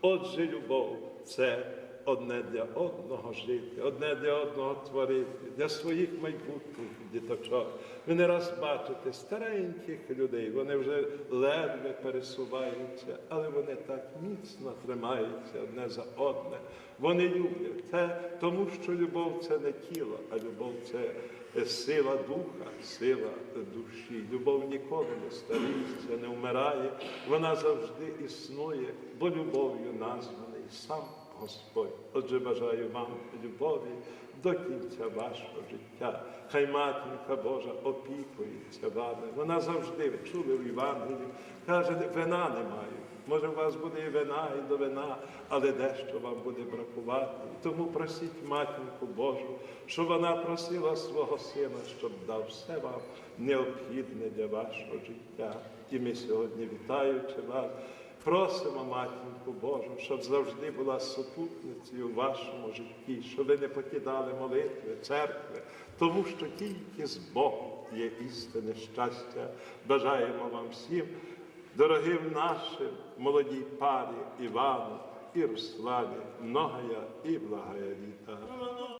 Отже, любов це одне для одного жити, одне для одного творити, для своїх майбутніх діточок. Ви не раз бачите стареньких людей, вони вже ледве пересуваються, але вони так міцно тримаються одне за одне. Вони люблять те, тому що любов це не тіло, а любов це сила духа, сила душі. Любов ніколи не старіється, не вмирає, вона завжди існує, бо любов'ю названий сам Господь. Отже, бажаю вам любові до кінця вашого життя. Хай матінка Божа опікується вами. Вона завжди, чули в Євангелії, каже, вина немає. Може, у вас буде і вина, і до вина, але дещо вам буде бракувати. Тому просіть матінку Божу, щоб вона просила свого сина, щоб дав все вам необхідне для вашого життя. І ми сьогодні, вітаючи вас, просимо матінку Божу, щоб завжди була супутницею в вашому житті, щоб ви не покидали молитви, церкви, тому що тільки з Богом є істинне щастя. Бажаємо вам всім дорогим нашим молодій парі Івану і Руслані, многая і благая літа.